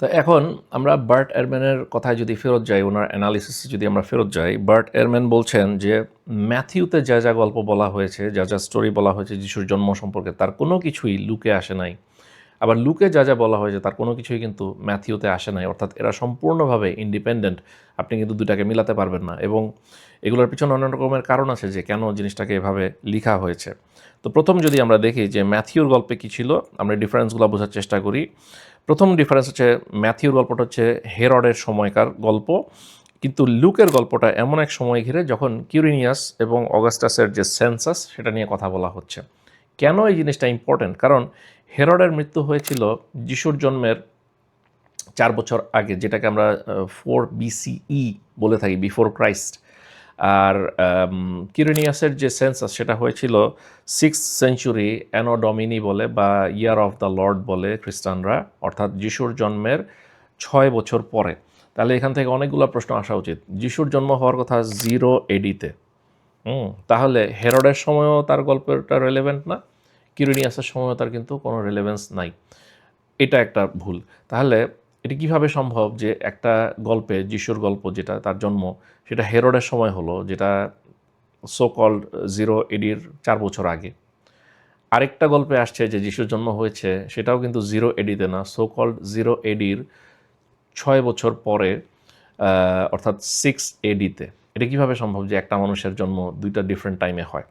তো এখন আমরা বার্ট এরম্যানের কথায় যদি ফেরত যাই, ওনার অ্যানালিসিসে যদি আমরা ফেরত যাই, বার্ট এরম্যান বলছেন যে ম্যাথিউতে যা যা গল্প বলা হয়েছে, যা যা স্টোরি বলা হয়েছে, যিশুর জন্ম সম্পর্কে, তার কোনো কিছুই লুকে আসে নাই। আবার লুকে যা যা বলা হয়েছে তার কোনো কিছুই কিন্তু ম্যাথিউতে আসে নাই, অর্থাৎ এরা সম্পূর্ণভাবে ইন্ডিপেন্ডেন্ট আপনি কিন্তু দুটাকে মিলাতে পারবেন না। এবং এগুলোর পিছনে অনেক রকমের কারণ আছে যে কেন জিনিসটাকে এভাবে লিখা হয়েছে। তো প্রথম যদি আমরা দেখি যে ম্যাথিউর গল্পে কী ছিল, আমরা ডিফারেন্সগুলো বোঝার চেষ্টা করি। প্রথম ডিফারেন্স হচ্ছে ম্যাথিউর গল্পটা হচ্ছে হেরডের সময়কার গল্প। কিন্তু লুকের গল্পটা এমন এক সময় ঘিরে যখন কিউরিনিয়াস এবং অগাস্টাসের যে সেন্সাস, সেটা নিয়ে কথা বলা হচ্ছে। কেন এই জিনিসটা ইম্পর্টেন্ট কারণ হেরডের মৃত্যু হয়েছিল যিশুর জন্মের চার বছর আগে, যেটাকে আমরা ফোর বিসিই বলে থাকি বিফোর ক্রাইস্ট আর কিউরিনিয়াসের যে সেন্সাস সেটা হয়েছিল সিক্স সেঞ্চুরি অ্যানোডমিনি বলে বা ইয়ার অফ দ্য লর্ড বলে খ্রিস্টানরা, অর্থাৎ যিশুর জন্মের ছয় বছর পরে। তাহলে এখান থেকে অনেকগুলো প্রশ্ন আসা উচিত। যিশুর জন্ম হওয়ার কথা জিরো এডিতে হুম, তাহলে হেরডের সময়ও তার গল্পটা রেলেভেন্ট না, কিউরিনিয়াসের সময়ও তার কিন্তু কোনো রেলেভেন্স নাই। এটা একটা ভুল। তাহলে এটি কীভাবে সম্ভব যে একটা গল্পে, যিশুর গল্প যেটা তার জন্ম, সেটা হেরোডের সময় হলো, যেটা সো কল্ড জিরো এডির চার বছর আগে। আরেকটা গল্পে আসছে যে যিশুর জন্ম হয়েছে, সেটাও কিন্তু জিরো এডিতে না সো কল্ড জিরো এডির ছয় বছর পরে অর্থাৎ সিক্স এডিতে এটা কীভাবে সম্ভব যে একটা মানুষের জন্ম দুইটা ডিফারেন্ট টাইমে হয়?